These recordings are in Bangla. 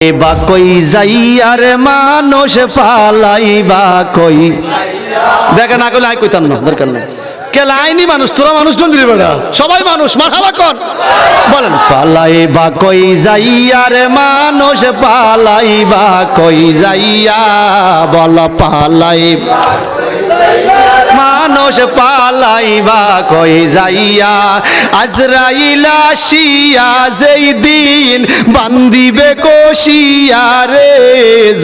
বা কই যাইয়ার মানুষ পালাইবা কই? দেখে না করলে আই কইতাম না, দরকার নেই। কেলা আইনি মানুষ, তোরা মানুষ নন্দির বেড়া। সবাই মানুষ মাথাবা কন? বলেন, পালাইবা কই যাইয়ার মানুষ পালাইবা কই যাইয়া বল পালাইবা মানুষ পালাইবা কই যাইয়া? আজরাইলা শিয়া যেই দিন বান্দিবে কোশিয়া রে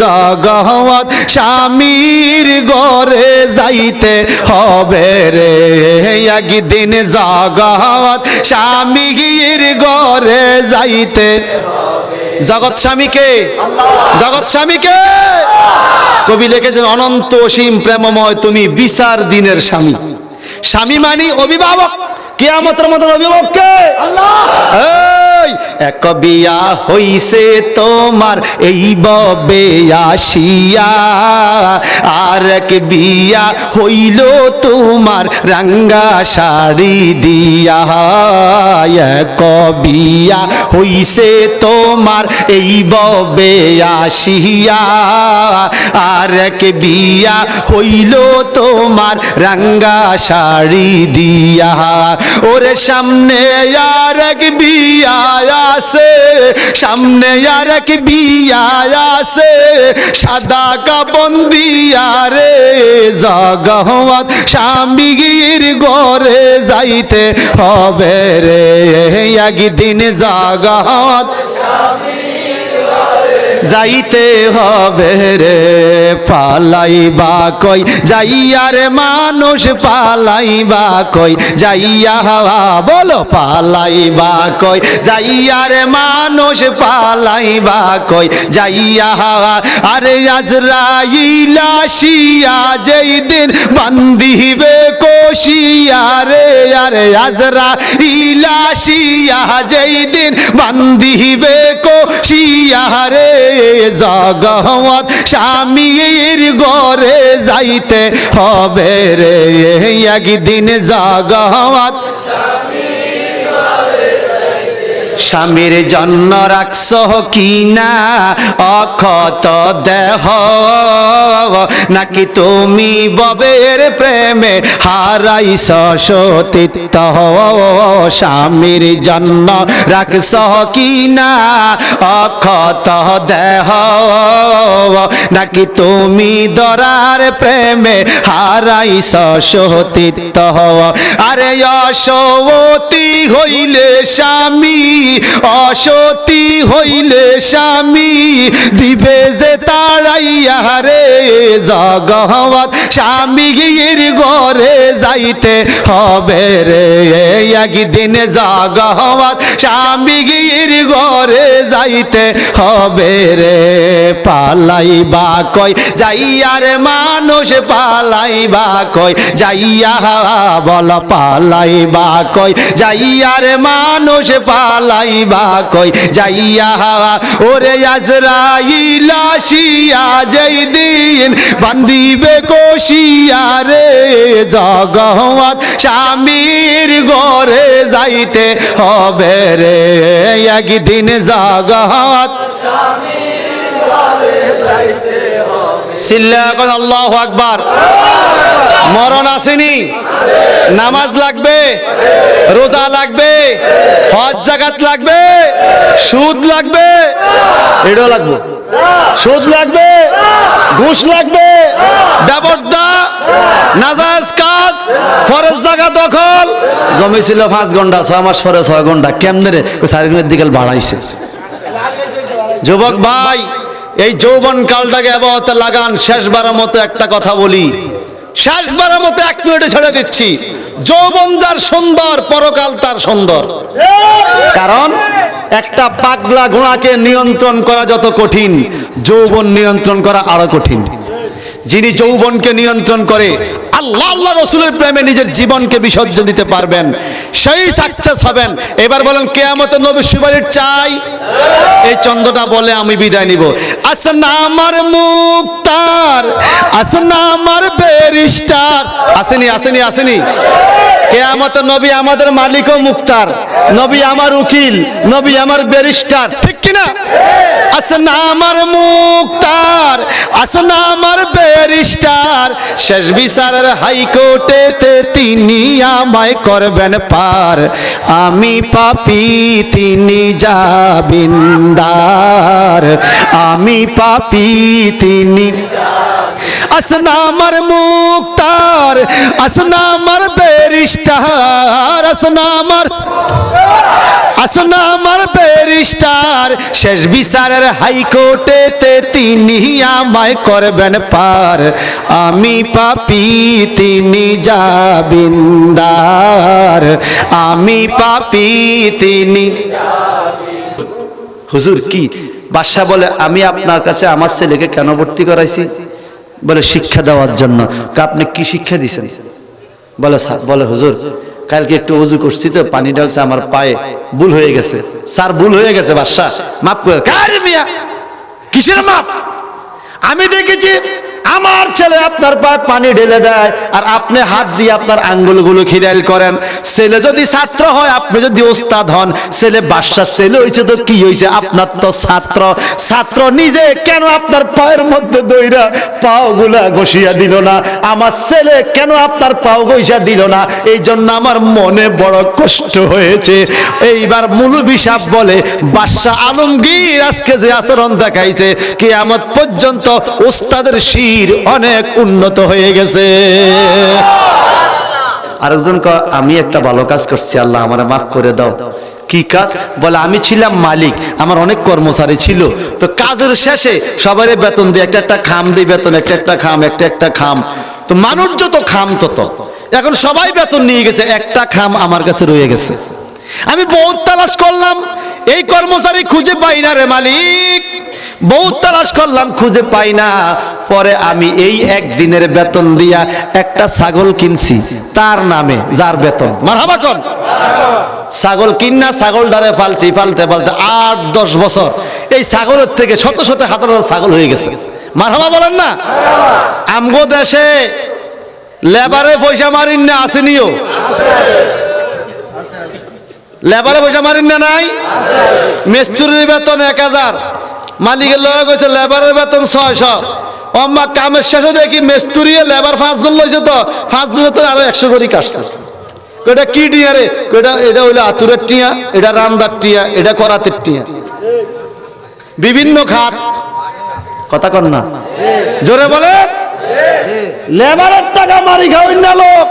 জগহত স্বামীর গরে যাইতে হবে রে। একদিন জগহত স্বামীর গরে যাইতে জগৎ স্বামীকে জগৎ স্বামীকে। কবি লিখেছেন, অনন্ত অসীম প্রেমময় তুমি বিচার দিনের স্বামী। স্বামী মানি অভিভাবক। কেয়ামতের মতন অভিভাবক কে এই, এক বিয়া হইছে তোমার এই ববে আসিয়া। আর এক বিয়া হইল তোমার রাঙ্গা শাড়ি দিয়া। এক বিয়া হইছে তোমার এই ববে আসিয়া। আর এক বিয়া হইল তোমার রাঙ্গা শাড়ি দিয়া। ওরে সামনে আর এক বিয়া আছে, সামনে আর এক বিয়া আছে, সাদা কাপন দিয়া রে স্বামীগির স্বামীর গরে যাইতে হবে রে। একদিন জগহত যাইতে হবে রে, পালাইবা কই? যাইয়ার মানুষ পালাইবা কই? যাইয়া হাওয়া বলো, পালাইবা কই? যাইয়ার মানুষ পালাইবা কই? যাইয়া হাওয়া, আরে আজরাইলা শিয়া যেই দিন বান্দিবে কোশিয়া রে, আরে আজরা ইলা শিয়া যেই দিন বান্দিবে কোশিয়া রে। জগৎ স্বামীর গরে যাইতে হবে রে। একদিন জগৎ স্বামীর জন্য রাখছ কিনা অক্ষত দেহ। নাকি তুমি ববের প্রেমে হারাইছ সতীত্ব স্বামীর জন্য রাখছ কিনা অক্ষত দেহ। নাকি তুমি দরার প্রেমে হারাইছ সতীত্ব আরে অসতী হইলে স্বামী অসতী হইলে স্বামী দিবে যে তাড়াইয়া রে। জগৎ স্বামী গির গরে যাইতে হবে রে। একদিন জগৎ স্বামী গির গরে যাইতে হবে রে। পালাইবা কই? যাইয়ার মানুষ পালাইবা কই? যাইয়া বল পালাইবা কই? যাইয়ার মানুষ পালাইবা কই? যাইয়া হাওয়া। ওরে আজরাইলা শিয়া যেই দিন বান্দিবে কোশিয়া রে জগৎ স্বামীর গরে যাইতে হবে রে। একদিন জগৎ এখন আল্লাহ আকবার। মরণ আসেনি। নামাজ লাগবে। রোজা লাগবে। হজ জাগাত লাগবে। সুদ লাগবে। এটাও লাগবে। সুদ লাগবে। ঘুষ লাগবে। নাজাজ কাজ ফরেজ জায়গা দখল। জমি ছিল পাঁচ ঘণ্টা ছয় মাস পরে ছয় ঘণ্টা। কেমনে দিকে বাড়াইছে। যুবক ভাই এই যৌবন কালটাকে আবহাওয়াতে লাগান, শেষবারের মতো একটা কথা বলি। শেষবারের মতো এক মিনিটে ছেড়ে দিচ্ছি। যৌবন তার সুন্দর, পরকাল তার সুন্দর। কারণ একটা পাগলা ঘোড়াকে নিয়ন্ত্রণ করা যত কঠিন, যৌবন নিয়ন্ত্রণ করা আরও কঠিন। যিনি যৌবনকে নিয়ন্ত্রণ করে, আল্লাহ আল্লাহ রসুলের প্রেমে নিজের জীবনকে বিসর্জন দিতে পারবেন। সেই সাকসেস হবেন। এবার বলেন কেয়ামতের নবী সুপারির চাই? এই চন্দ্রটা বলে আমি বিদায় নিব। আসনা আমার মুক্তার, আসনা আমার বেরিস্টার আসেনি আসেনি আসেনি। কে কেয়ামত নবী আমাদের মালিক ও মুক্তার, নবী আমার উকিল, নবী আমার ব্যারিস্টার। ঠিক কিনা? আসনা আমার মুক্তার, আসনা আমার ব্যারিস্টার, শেষ বিচারের হাইকোর্টেতে তিনি আমায় করবেন পার। আমি পাপি, তিনি যাবিন্দার। আমি পাপি, তিনি আসনা আমার মুক্তার, আসনা আমার ব্যারিস্টার, আসনা আমার আসনা আমার ব্যারিস্টার। শেষ বিচারের হাইকোর্টেতে তিনি আমায় করবেন পার। আমি পাপি, তিনি যাবিন্দার আমি পাপি, তিনি হুজুর, কি? বাদশাহ বলে, আমি আপনার কাছে আমার ছেলেকে কেন ভর্তি করাইছি? বলে শিক্ষা দেওয়ার জন্য। আপনি কি শিক্ষা দিয়েছেন বলে বলে, হুজুর, কালকে একটু উজু করছি তো, পানি ঢালছে, আমার পায়ে ভুল হয়ে গেছে। স্যার, ভুল হয়ে গেছে, বাদশাহ, মাফ করে কিসের মাপ? আমি দেখেছি আমার ছেলে আপনার পায়ে পানি ঢেলে দেয় আর আপনি হাত দিয়ে আপনার আঙ্গুলগুলো খিরাইল করেন। ছেলে যদি ছাত্র হয়, আপনি যদি ওস্তাদ হন, ছেলে বাদশার ছেলে হয়েছে তো কি হয়েছে আপনার তো ছাত্র। ছাত্র নিজে কেন আপনার পায়ের মধ্যে দইরা পাও গুলা ঘষিয়া দিল না? আমার ছেলে কেন আপনার পাও ঘষিয়া দিল না? এই জন্য আমার মনে বড় কষ্ট হয়েছে। এইবার মুলুবি সাহ বলে, বাদশাহ আলমগীর আজকে যে আচরণ দেখাইছে, কিয়ামত পর্যন্ত ওস্তাদের শির অনেক উন্নত হয়ে গেছে। আরেকজন কয়, আমি একটা ভালো কাজ করছি আল্লাহ আমার মাফ করে দাও। কি কাজ? বলে আমি ছিলাম মালিক আমার অনেক কর্মচারী ছিল। তো কাজের শেষে সবারই বেতন দিয়ে একটা একটা খাম দিই বেতন একটা একটা খাম একটা একটা খাম। তো মানুষ যত খাম তত। এখন সবাই বেতন নিয়ে গেছে একটা খাম আমার কাছে রয়ে গেছে। আমি বহুত তালাশ করলাম এই কর্মচারী খুঁজে পাই না রে মালিক। বহুত তালাশ করলাম, খুঁজে পাই না। পরে আমি এই একদিনের বেতন দিয়া একটা ছাগল কিনছি, তার নামে, যার বেতন। মারহাবা কন। ছাগল কিনা ছাগল ডারে ফালছি, ফালতে ফালতে আট, দশ বছর। এই ছাগলের থেকে শত শত হাজার হাজার ছাগল হয়ে গেছে। মারহাবা বলেন না? আমগো দেশে লেবারে পয়সা মারিন না আসেনিও লেবারে পয়সা মারিন না নাই? মিস্ত্রির বেতন এক হাজার। মালিকের লগে কইছে, লেবারের বেতন ছয়শো। অম্মা কামের শেষে দেখি মিস্ত্রি লেবার পাঁচজন লইছে তো পাঁচজনের তো আরও একশো করে কাটছে। এটা কি টিয়া রে? এটা এটা হইল আতুরের টিয়া, এটা রামদার টিয়া, এটা করাতের টিয়া। বিভিন্ন খাত। কথা কন না। জোরে বলে। লেবারের টাকা মারি খাওয়াই না লোক।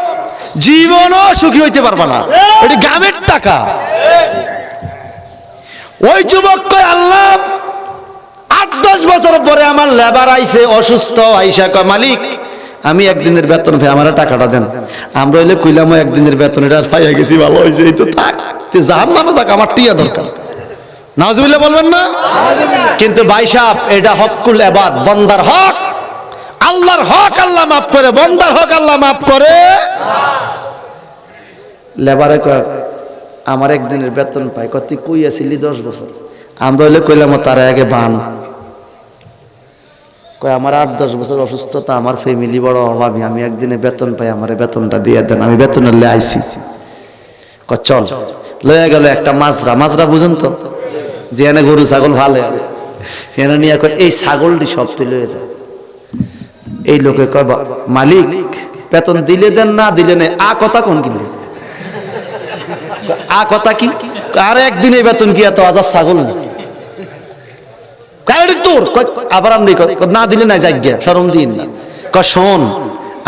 জীবনও সুখী হইতে পারবা না। এটি গ্রামের টাকা। ওই যুবক কয়, আল্লাহ আট, দশ বছর পরে আমার লেবার আইছে, অসুস্থ, আইসা কয়, মালিক, আমি একদিনের বেতন ভাই, আমার টাকাটা দেন। আমরা হইলে কইলাম একদিনের বেতন, এটা পাইয়া গেছি, ভালো হয়েছে এই তো থাক। যার নামে থাক, আমার টিয়া দরকার। নাজবিল্লা বলবেন না? কিন্তু ভাই এটা হকুল এবাদ, বন্দার হক। আল্লাহর হক আল্লাহ মাফ করে, বন্দার হক আল্লাহ মাফ করে। লেবারে কয়, আমার একদিনের বেতন পাই। কত কই আসিলি দশ বছর? আমরা হইলে কইলাম তার আগে বান। কয়, আমার আট, দশ বছর অসুস্থতা, আমার ফ্যামিলি বড় অভাবী, আমি একদিনে বেতন পাই, আমার বেতনটা দিয়ে দেন, আমি বেতন লে আইসি ক চল। লয়ে গেল একটা মাজরা মাজরা বুঝুন তো? যে এনে গরু, ছাগল ভালো। এনে নিয়ে কয়, এই ছাগলটি সব তুই লয়ে যায় এই লোকে কয় মালিক, বেতন দিলে দেন, না দিলে নেই। আ কথা কোন কিনবে আ কথা কি? আর একদিনে বেতন কি এত হাজার ছাগল না কারণ তোর আবার আমি না দিলে নাই গিয়া সরম দিন না। ক শোন,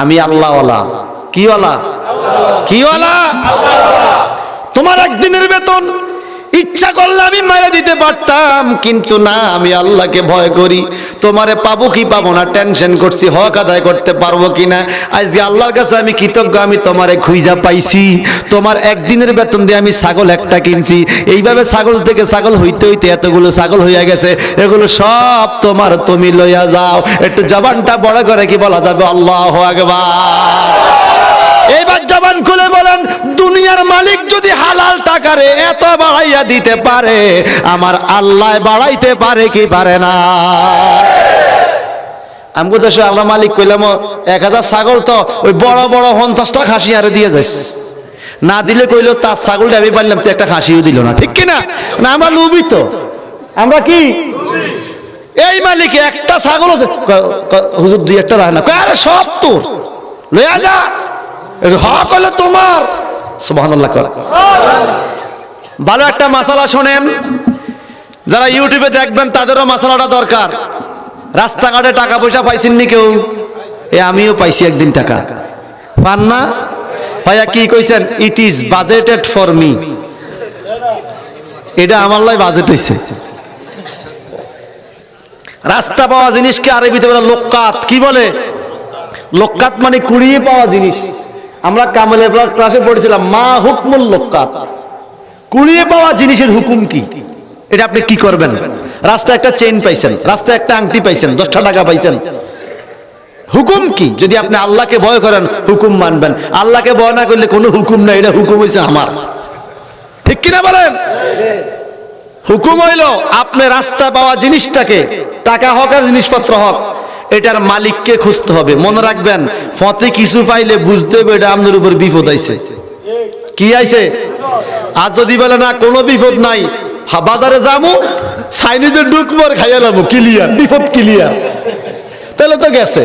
আমি আল্লাহওয়ালা। কিওয়ালা? কিওয়ালা? তোমার একদিনের বেতন ইচ্ছা করলে আমি মেরে দিতে পারতাম, কিন্তু না, আমি আল্লাহকে ভয় করি। তোমারে পাবো কি পাবো না টেনশন করছি, হক আদায় করতে পারব কি না? আজকে আল্লাহর কাছে আমি কৃতজ্ঞ, আমি তোমারে খুঁজা পাইছি। তোমার একদিনের বেতন দিয়ে আমি ছাগল একটা কিনছি। এইভাবে ছাগল থেকে ছাগল হইতে হইতে এতগুলো ছাগল হইয়া গেছে, এগুলো সব তোমার তুমি লইয়া যাও। একটু জবানটা বড় করে কি বলা যাবে? আল্লাহ আকবার। এইবার জবান খুলে বলেন, দুনিয়ার মালিক যদি হালাল টাকারে এত বাড়াইয়া দিতে পারে, আমার আল্লাহ বাড়াইতে পারে কি পারে না? আমগো দেশে আমরা মালিক কইলাম, এক হাজার ছাগল তো ওই বড় বড় পঞ্চাশটা খাসি আরে দিয়ে যাইস। না দিলে কইলো, তার ছাগলটা আমি পারলাম তুই একটা খাসিও দিল না। ঠিক কিনা? না, আমরা লুবি তো। আমরা কি? এই মালিক একটা ছাগল হুজুর দুই একটা রায় না। সব তোর। লইয়া যা। হ করলে তোমার। সুবহানাল্লাহ ভালো একটা মাসালা শোনেন, যারা ইউটিউবে দেখবেন তাদেরও মাসালাটা দরকার। রাস্তাঘাটে টাকা পয়সা পাইছেননি কেউ? এ, আমিও পাইছি একদিন টাকা। পান না? ভাইয়া কি কইছেন? It is budgeted for me এটা আমার লাই বাজেট হইছে। রাস্তা পাওয়া জিনিসকে আরবিতে বলে লোকাত। কি বলে? লোকাত মানে কুড়িয়ে পাওয়া জিনিস। আমরা কামেলে ক্লাসে পড়েছিলাম, মা হুকমুল লোকাত। কুড়িয়ে পাওয়া জিনিসের হুকুম কি? এটা আপনি কি করবেন? রাস্তায় একটা চেন পাইছেন, রাস্তায় একটা আংটি পাইছেন, দশটা টাকা পাইছেন। হুকুম কি? যদি আপনি আল্লাহকে ভয় করেন, হুকুম মানবেন। আল্লাহকে ভয় না করলে কোনো হুকুম নাই, এটা হুকুম হয়েছে আমার। ঠিক কিনা বলেন? হুকুম হইল, আপনি রাস্তা পাওয়া জিনিসটাকে, টাকা হোক আর জিনিসপত্র হোক এটার মালিককে খুঁজতে হবে। মনে রাখবেন, ফতে কিছু পাইলে বুঝতে হবে এটা আপনার উপর বিপদ আইছে। কি আইছে? আর যদি বলে, না, কোনো বিপদ নাই বাজারে যাব চাইনিজে ডুকমর খাইয়া যাব ক্লিয়ার বিপদ ক্লিয়ার তাহলে তো গেছে।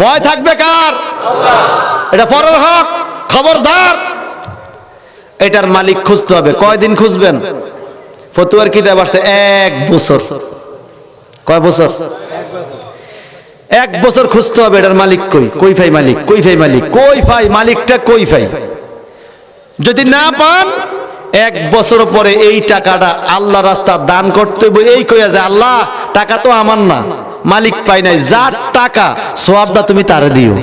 ভয় থাকবে কার? এটা পরের হক, খবরদার। এটার মালিক খুঁজতে হবে। কয়দিন খুঁজবেন? ফতুয়ার কিতাব আসছে, এক বছর। কয় বছর? এক বছর খুঁজতে হবে এটার মালিক কই? কই ফাই মালিক কই ফাই মালিক। কই ফাই মালিকটা কই ফাই যদি না পান এক বছর পরে এই টাকাটা আল্লাহ রাস্তা দান করতে হবে এই কইয়া যে আল্লাহ টাকা তো আমার না। মালিক পাই নাই। যার টাকা সোয়াবটা তুমি তারে দিও।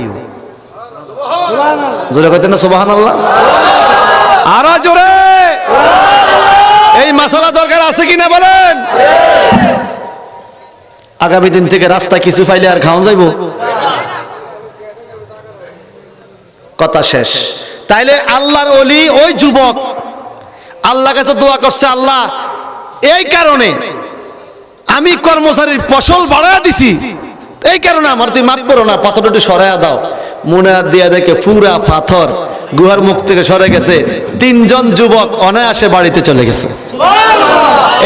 জোরে কইতেন না সোবাহান আল্লাহ আরও জোরে! এই মশালা দরকার আছে কিনা বলেন? আগামী দিন থেকে রাস্তা কিছু পাইলে আর খাওয়া যাইব? কথা শেষ। তাইলে আল্লাহর অলি ওই যুবক আল্লাহ কাছে দোয়া করছে আল্লাহ এই কারণে আমি কর্মচারীর ফসল বাড়ায় দিছি। এই কারণে আমার তুই মাফ করো না পাথরটা একটু সরাইয়া দাও। মনে দিয়া দেখে পুরা পাথর গুহার মুখ থেকে সরে গেছে। তিনজন যুবক অনায়াসে বাড়িতে চলে গেছে।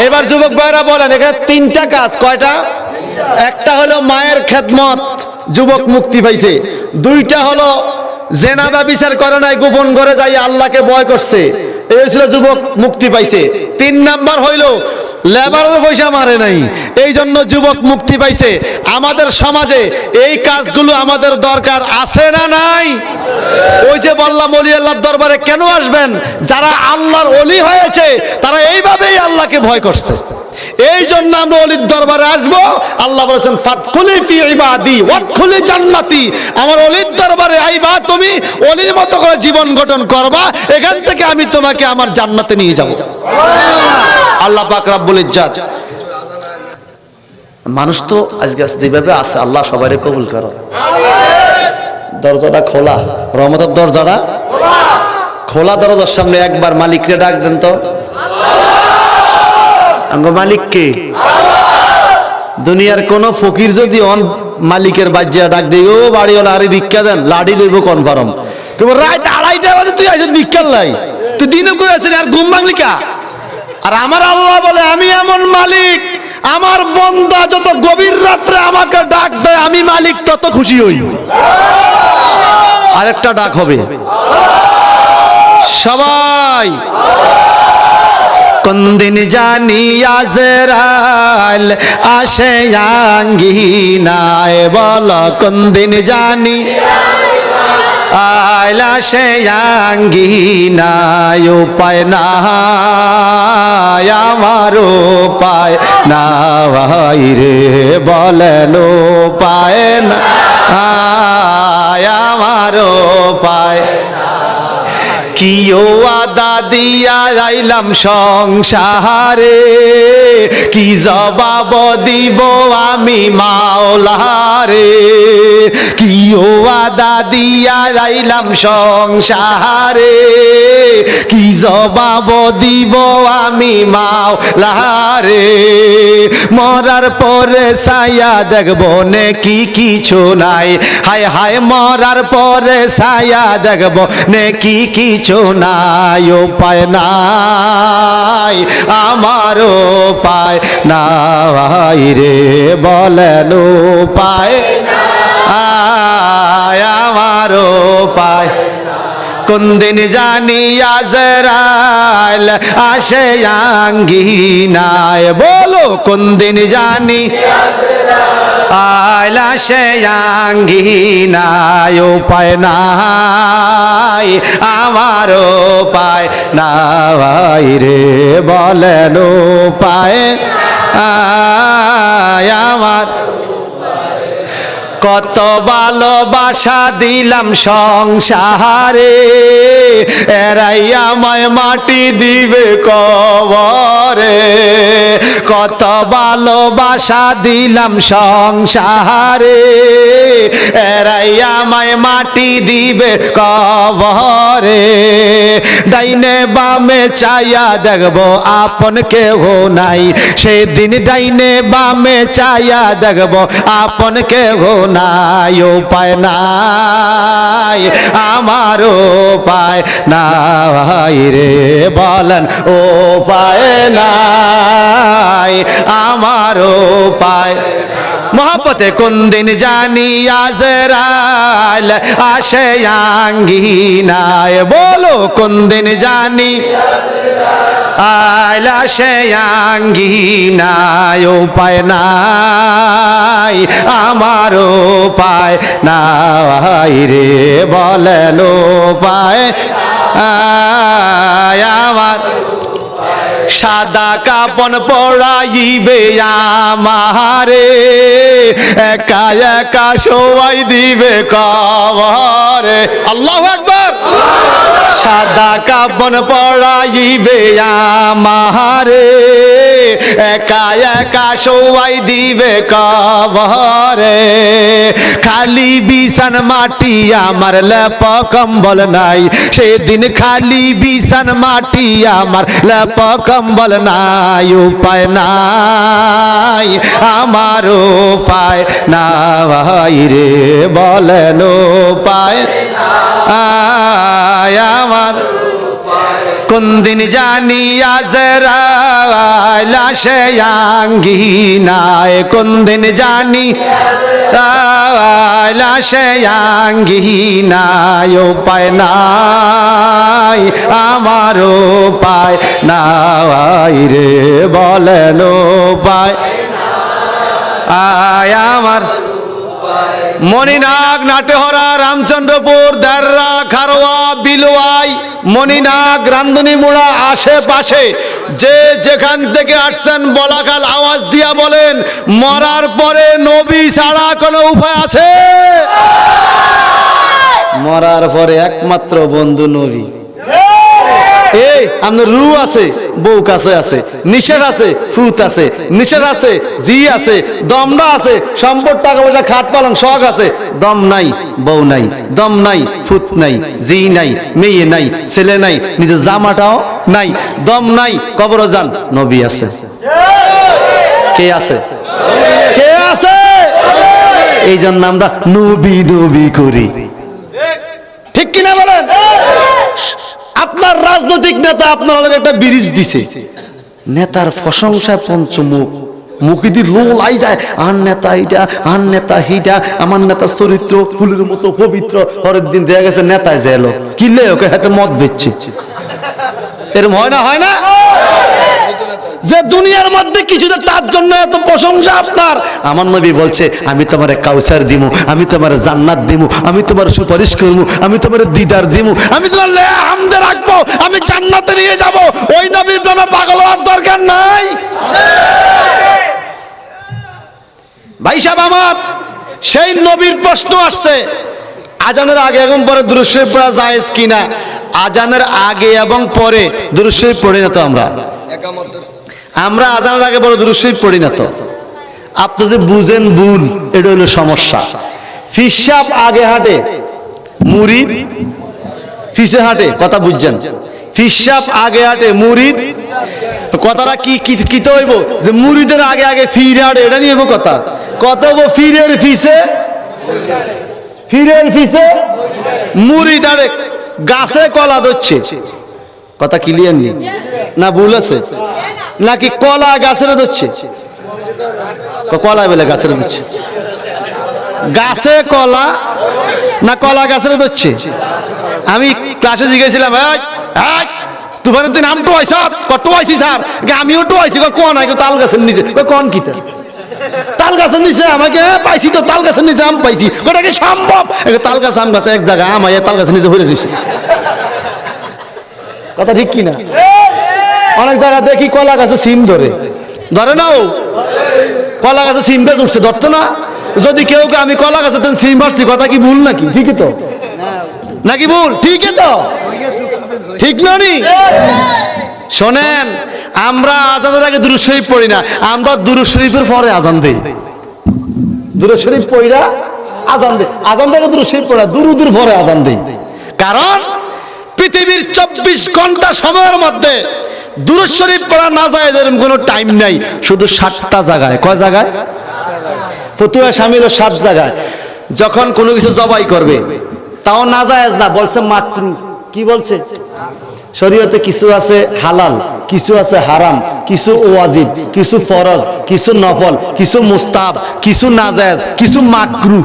এবার যুবক ভাইরা বলেন এখানে তিনটা কাজ কয়টা? একটা হলো মায়ের খেদমত, যুবক মুক্তি পাইছে। দুইটা হলো জেনাবা বিচার করে নাই, গোপন করে যাই আল্লাহকে ভয় করছে। এই হয়েছিল যুবক মুক্তি পাইছে। তিন নাম্বার হইল, লেবারের পয়সা মারে নাই। এই জন্য যুবক মুক্তি পাইছে। আমাদের সমাজে এই কাজগুলো আমাদের দরকার আছে না নাই? ওই যে বললাম অলি আল্লাহর দরবারে কেন আসবেন? যারা আল্লাহর অলি হয়েছে, তারা এইভাবেই আল্লাহকে ভয় করছে। এই জন্য আমরা অলির দরবারে আসব। আল্লাহ বলেছেন ফাতখুলি ফি ইবাদি, ওয়াদখুলি জান্নাতি। আমার অলির দরবারে আইবা, তুমি অলির মতো করে জীবন গঠন করবা, এখান থেকে আমি তোমাকে আমার জান্নাতে নিয়ে যাব। আল্লাহ পাক রাব্বুল ইজ্জাত। মানুষ তো আজকে যেভাবে আছে, আল্লাহ সবাই কবুল করো। দরজাটা খোলা। রহমতের দরজাটা খোলা দরজার সামনে একবার মালিকরে ডাক দেন তো। আঙ্গ মালিক কে? দুনিয়ার কোন ফকির যদি অন মালিকের বাজ্যা ডাক দেই ও বাড়িওয়ালা, আরে ভিক্ষা দেন, লাডি লইব কনফার্ম কেবল রাত আড়াইটা বাজে, তুই আইস ভিক্ষার লাই। তুই দিনে কই আছিস আর ঘুম ভাঙলি কা? আর আমার আল্লাহ বলে, আমি এমন মালিক, আমার বন্দা যত গভীর রাত্রে আমাকে ডাক দেয়, আমি মালিক তত খুশি হই। আরেকটা ডাক হবে। সবাই! কোনদিন জানি আজরাল আসে আঙ্গিনায় বল কোনদিন জানি আইলা সে আঙ্গিনায় উপায় না আমার উপায় না ভাই রে বলেন উপায় না আমার উপায় কিও আদা দিয়া আইলাম সংসারে, কি জবাব দিব আমি মাওলারে? কি ও আদা দিয়া যাইলাম সংসারে, কি জবাব দিব আমি মাওলারে? মরার পরে ছায়া দেখব নে কি কিছু নাই। হায় হায়, মরার পরে ছায়া দেখব নে কি কিছু নাই উপায় নাই আমার উপায় নাই রে বলেন উপায় আমার উপায় কোন দিন জানি আজরাইল আসে আঙ্গিনায়? বলো, কোন দিন জানি আইলা সে আঙ্গিনায়? উপায় নাই, আমার উপায় নাই রে, বলেন উপায় আমার কত ভালোবাসা দিলাম সংসারে, এরাই আমায় মাটি দিবে কবরে। কত ভালোবাসা দিলাম সংসারে, এরাই আমায় মাটি দিবে কবরে। ডাইনে বামে চাইয়া দেখব আপন কেহ নাই, সেদিন ডাইনে বামে চাইয়া দেখব আপন কেহ নাই, উপায় নাই আমার উপায় নাই রে বলেন, উপায় নাই আমার উপায় মহাপতে কোন দিন জানি আজরাইল আসে আঙ্গিনায়, বলো কোন দিন জানি সে আঙ্গিনায় উপায় নাই আমার উপায় নাই রে বলেন উপায় আমার সাদা কাপন পড়াইবে আমারে, একা একা সবাই দিবে কবরে। আল্লাহ একবার সাদা কাপন পড়াইবে আমারে। একা একা সবাই দিবে কবরে। খালি বিছান মাটি আমার লেপ কম্বল নাই। সেদিন খালি বিছান মাটি আমার লেপ কম্বল নাই। উপায় নাই, আমার উপায় নাই রে বলেন উপায় আয় আমার। কোন দিন জানি আজরাইল আসে আঙ্গিনায়, কোন দিন জানি আজরাইল আসে আঙ্গিনায়, উপায় নাই, আমার উপায় নাই রে বলেন উপায়। আয় আমার। মণিনাগ, নাটেহরা, রামচন্দ্রপুর, দাররা, খারোয়া, বিলুয়াই, মণিনাগ রান্ধুনিমুড়া আশেপাশে যে যেখান থেকে আসছেন বলাকাল আওয়াজ দিয়া বলেন, মরার পরে নবী ছাড়া কোনো উপায় আছে? মরার পরে একমাত্র বন্ধু নবী। এই, আপনার রু আছে, বউ কাছে আছে, নিষেধ আছে, ফুত আছে, নিষেধ আছে, জি আছে দমনা আছে, সম্পদ, টাকা পয়সা, খাট পালং, শখ আছে, দম নাই, বউ নাই, দম নাই, ফুত নাই, জি নাই, মেয়ে নাই, ছেলে নাই, নিজের জামাটাও নাই, দম নাই, কবর যান নবী আছে। কে আছে? কে আছে? এই জন্য আমরা নবী নবী করি। ঠিক কিনা বলেন? আপনার রাজনৈতিক নেতা আপনার একটা ব্রিজ দিছে। নেতার প্রশংসা পঞ্চমুখ। মুখিদি লোল লাই যায় আর নেতা এইটা আর নেতা হিটা আমার নেতা চরিত্র ফুলের মতো পবিত্র। পরের দিন দেখা গেছে নেতায় যে এলো। কিনলে ওকে হাতে মদ বেচছে। এরম হয় না হয় না? যে দুনিয়ার মধ্যে কিছু যে তার জন্য এত প্রশংসা আপনার। আমার নবী বলছে, আমি তোমার কাউসার দিমু, আমি তোমার জান্নাত দিমু, আমি তোমার সুপারিশ করব আমি তোমার দিদার দিমু, আমি তোমার হামদে রাখব, আমি জান্নাতে নিয়ে যাব। ওই নবীর প্রেমে পাগল হওয়ার দরকার নাই। ভাই সাহেব আমার, সেই নবীর প্রশ্ন আসছে, আজানের আগে এবং পরে দৃশ্য পড়া যায় কিনা? আজানের আগে এবং পরে দৃশ্য পড়ে না তো আমরা? আমরা আজানের আগে বড় দুরুশরীফ পড়ি না তো। আপনি যে বুঝেন ভুল, এটা হলো সমস্যা। ফিসাব আগে হাঁটে মুড়ি ফিসে হাঁটে, কথা বুঝছেন? ফিসাব আগে হাঁটে মুড়িদ কথাটা কি, কি- কি তো হইব? যে মুড়িদের আগে আগে ফিরে হাঁটে, এটা নিয়ে কথা। কত হইব ফিরের ফিসে ফিরের ফিসে মুড়ি দাঁড়ে গাছে কলা ধরছে। কথা ক্লিয়ার নেই না ভুল আছে? নাকি কলা গাছের ধরছে? কলা বেলে গাছের ধরছে। গাছে কলা না কলা গাছের ধরছে? আমি ক্লাসে জিজ্ঞেছিলাম তুফানের দিন আম টোয়াইছ আইসি স্যার? আমিও টোয়াইছি কোন? আগে তাল গাছের নিচে। কোন কিতা তাল গাছের নিচে আমাকে "হ্যাঁ, পাইছি তো তাল গাছের নিচে আম পাইছি। ওটা কি সম্ভব? তাল গাছ আম গাছ এক জায়গায় আম তাল গাছের নিচে হয়ে রয়েছে কথা ঠিক কি না অনেক জায়গা দেখি কলা গাছে সিম ধরে। ধরে নাও কলা গাছে সিম গাছ উঠছে, ধরতো না? যদি কেউ আমি কলা গাছে সিম মারছি কথা কি ভুল নাকি? ঠিকই তো। নাকি ভুল? ঠিকই তো। ঠিক ননি শোনেন, আমরা আজানের আগে দুরুদ শরীফ পড়ি না, আমরা দুরুদ শরীফের পরে আজান দেই। দুরুদ শরীফ পড়িরা আজান দেই। আজান থেকে দুরুদ শরীফ পড়া দুরু দুরুদের পরে আজান দেই। কারণ, পৃথিবীর চব্বিশ ঘণ্টা সময়ের মধ্যে দুরুদ শরীফ পড়া না যায় এরকম কোনো টাইম নাই। শুধু সাতটা জায়গায়। কয় জায়গায়? ফতুয়া ও সাত জায়গায়। যখন কোনো কিছু জবাই করবে, তাও না যায় না, বলছে মাতৃ কি বলছে? শরীয়তে কিছু আছে হালাল, কিছু আছে হারাম, কিছু ওয়াজিব, কিছু ফরজ, কিছু নফল, কিছু মুস্তাব কিছু নাজায়েজ কিছু মাকরু।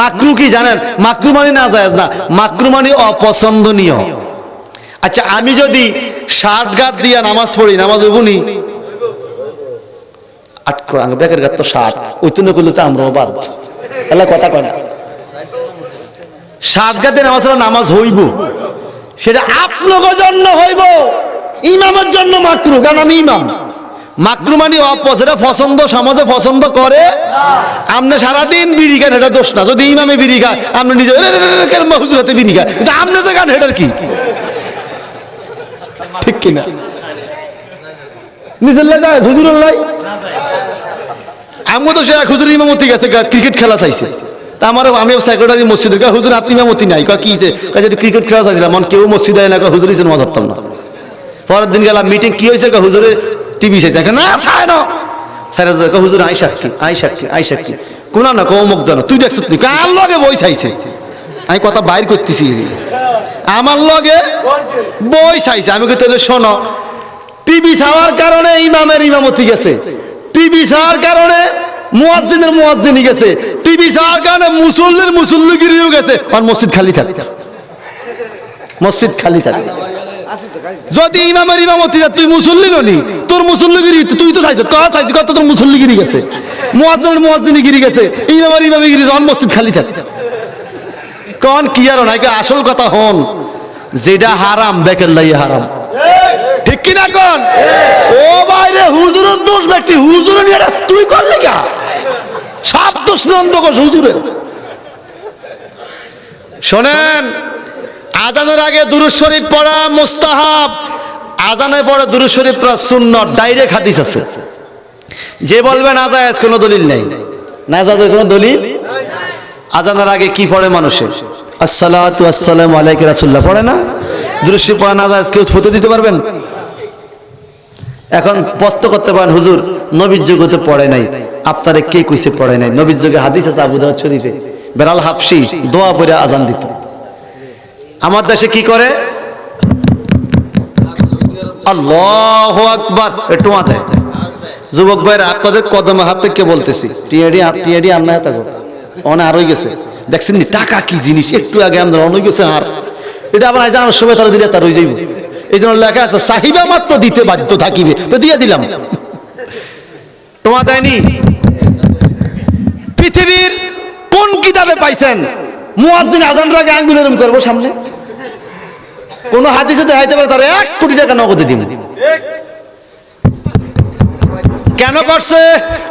মাকরু কি জানেন? মাকরু মানে নাজায়েজ না। মাকরু মানে অপছন্দনীয়। আচ্ছা আমি যদি ষাট গাত দিয়া নামাজ পড়ি নামাজ উবুনি আটকো বেকের গাত তো ষাট ওই তুলে করলে তো আমরাও বাদ তাহলে কথা কয় না ষাট গাতে নামাজ নামাজ হইব সেটা আপনার জন্য হইব ইমামের জন্য মাকরু কারণ আমি ইমাম মাকরু মানে অপ যেটা পছন্দ সমাজে পছন্দ করে আপনি সারাদিন বিড়ি খান এটা দোষ না যদি ইমামে বিড়ি খায় আপনি নিজে "এ, এ, এ, এ, কেন হুজুর হাতে বিড়ি খায় কিন্তু আপনি যে গান এটার কি ঠিক কিনা? নিজের লাই যায় হুজুরের লাই। আমি তো সে এক হুজুর ইমামতি গেছে ক্রিকেট খেলা চাইছে। তা আমার আমি সেক্রেটারি মসজিদের কয়, হুজুর আপনি ইমামতি নাই। কি? কয় যে ক্রিকেট খেলা চাইছিলাম মন কেউ মসজিদে আয় না কয়, হুজুর হিসেবে মজা না। পরের দিন গেলাম মিটিং কি হয়েছে কয়, হুজুরে টিভি চাইছে। না চায় না। স্যার কয়, হুজুর আই সাক্ষী আই সাক্ষী আই সাক্ষী কোনা না কো মুখ না। তুই দেখছ তুই কার লগে বই চাইছে। আমি কথা বাইর করতেছি। আমার লগে বই চাইছে। আমি কই তাহলে শোনো টিভি ছাওয়ার কারণে ইমামের ইমামতি গেছে। টিভি ছাওয়ার কারণে মুয়াজ্জিনের মুয়াজ্জিনি গেছে। টিভি ছাওয়ার কারণে মুসল্লির মুসল্লিগিরিও গেছে। আর মসজিদ খালি থাকে। মসজিদ খালি থাকে। যদি ইমামের ইমামতি যা, তুই মুসল্লি নলি তোর মুসল্লিগিরি তুই তো চাইছ কত চাইছি কত তোর মুসল্লিগিরি গেছে। মুয়াজ্জিনের মুয়াজ্জিনিগিরি গেছে। ইমামের ইমামিগিরি যখন মসজিদ খালি থাকে। কন কি আর নাইকা আসল কথা হন, যেটা হারাম, বেকের লাই হারাম। ঠিক কি না কন? ও বাইরে হুজুরের দোষ ব্যক্তি, হুজুরে এটা তুই করলি কা? সব দোষ নন্দ কোষ হুজুরের। শোনেন, আজানের আগে দুরুদ শরীফ পড়া মুস্তাহাব আজানে পড়ে দুরুদ শরীফ পড়া শূন্য ডাইরেক্ট হাদিস আছে। যে বলবে না যায় কোনো দলিল নেই। না কোনো দলিল? আজানের আগে কি পড়ে মানুষের? আসসালামু আলাইকা রাসূলুল্লাহ। পড়ে না? দৃষ্টি পড়া না ফটো দিতে পারবেন? এখন করতে পারেন, হুজুর, নবীর পড়ে নাই। আপনারে কে কইছে পড়ে নাই? নবীর যুগে হাদিস আছে আবু দাউদ শরীফে। বেলাল হাফসি, দোয়া পড়ে আজান দিত। আমার দেশে কি করে? আল্লাহ আকবার, একটু মাথায়। যুবক ভাইরা, আপনাদের কদমে হাত থেকে বলতেছি। টিয়াডি টিয়াডি আমনা হাতে অনে আর হয়ে গেছে। দেখছেন টাকা কি জিনিস? একটু আগে আমাদের অন গেছে আর এটা আবার আজ আমার সময় তারা দিলে তার যাইব। এই জন্য লেখা আছে চাহিদা মাত্র দিতে বাধ্য থাকিবে। তো দিয়ে দিলাম। তোমার দেয়নি? পৃথিবীর কোন কিতাবে পাইছেন? মুয়াজ্জিন আজান রাগে আঙ্গুল এরম করব সামনে। কোন হাদিসে দেখাইতে পারে তার এক কোটি টাকা নগদে দিব। কেন করছে?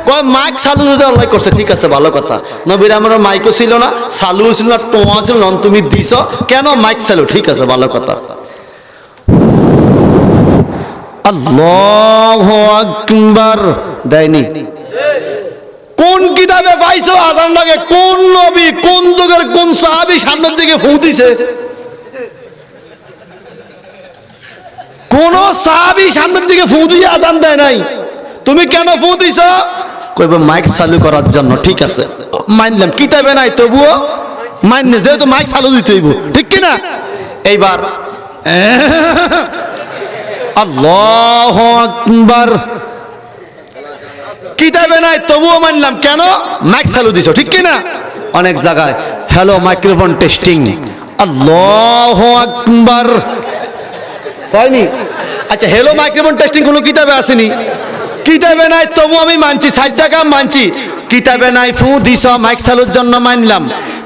কয়, মাইক চালু যদি আল্লাহ করছে, ঠিক আছে, ভালো কথা। নবীর আমার মাইকও ছিল না চালু ছিল না টোয়া ছিল না, তুমি দিছ। কেন মাইক চালু? ঠিক আছে, ভালো কথা। আল্লাহ আকবার। দেয়নি। কোন কিতাবে পাইছো? আজান লাগে, কোন নবী কোন যুগের কোন সাহাবী সামনের দিকে ফু দিছে? কোন সাহাবী সামনের দিকে ফু দিয়ে আজান দেয় নাই? তুমি কেন ফু দিছ? কইব মাইক চালু করার জন্য। ঠিক আছে। মানলাম কিতাবে নাই তবুও? মান্য যেহেতু মাইক চালু দিতে হইব ঠিক কি না এইবার আল্লাহ আকবার। কিতাবে নাই তবুও মানলাম কেন? মাইক চালু দিছো ঠিক কি না অনেক জায়গায় হ্যালো মাইক্রোফোন টেস্টিং। আল্লাহ আকবার। হয়নি। আচ্ছা হ্যালো মাইক্রোফোন টেস্টিং কোনো কিতাবে আসেনি? কিতাবে নাই, তবু আমি মানছি, ষাট টাকা মানছি। কিতাবে নাই, ফু দিস মাইক সালুর জন্য মানলাম।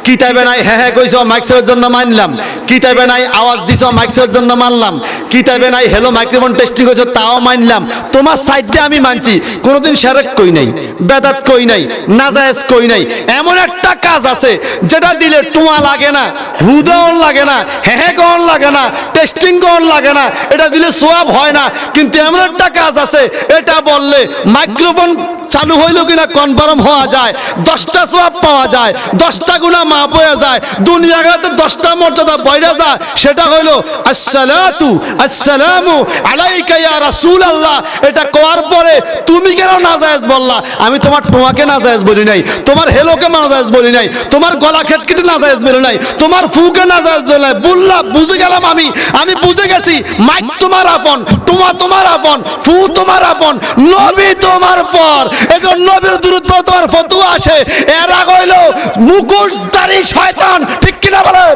কিতাবে নাই হ্যাঁ হ্যাঁ কইছ মাইক্সের জন্য মানলাম। কিতাবে নাই, আওয়াজ দিছ মাইক্সের জন্য মানলাম। কিতাবে নাই হ্যালো মাইক্রোফোন টেস্টিং কইছ, তাও মানলাম। তোমার সাইডে আমি মানছি, কোনোদিন সেরেক কই নাই, বেদাত কই নাই, নাজায়েজ কই নাই। এমন একটা কাজ আছে, যেটা দিলে টুয়া লাগে না হুদন লাগে না হ্যাঁ গন লাগে না টেস্টিং গন লাগে না, এটা দিলে সোয়াব হয় না। কিন্তু এমন একটা কাজ আছে, এটা বললে মাইক্রোফোন চালু হইল কিনা কনফার্ম হওয়া যায়। দশটা সোয়াব পাওয়া যায়, দশটা গুণা মা বয়ে যায়। দুনিয়া দুনিয়াতে দশটা মর্যাদা বইরা যায়, সেটা হইল আসসালাতু, আসসালামু আলাইকা ইয়া রাসূলুল্লাহ। এটা কোয়ার পরে তুমি কেন নাজায়েজ বললা? আমি তোমার তোমাকে নাজায়েজ বলি নাই, তোমার হেলোকে নাজায়েজ বলি নাই, তোমার গলা খেটকেটে নাজায়েজ বলি নাই, তোমার ফুকে নাজায়েজ বলি নাই। বললাম বুঝে গেলাম আমি আমি বুঝে গেছি, মাইক তোমার আপন, তোমা তোমার আপন, ফু তোমার আপন, নবী তোমার পর এজন্য নবীর দূরত্ব তোমার ফতুয়া আসে এরা কইল মুখোশধারী শয়তান ঠিক কিনা বলেন?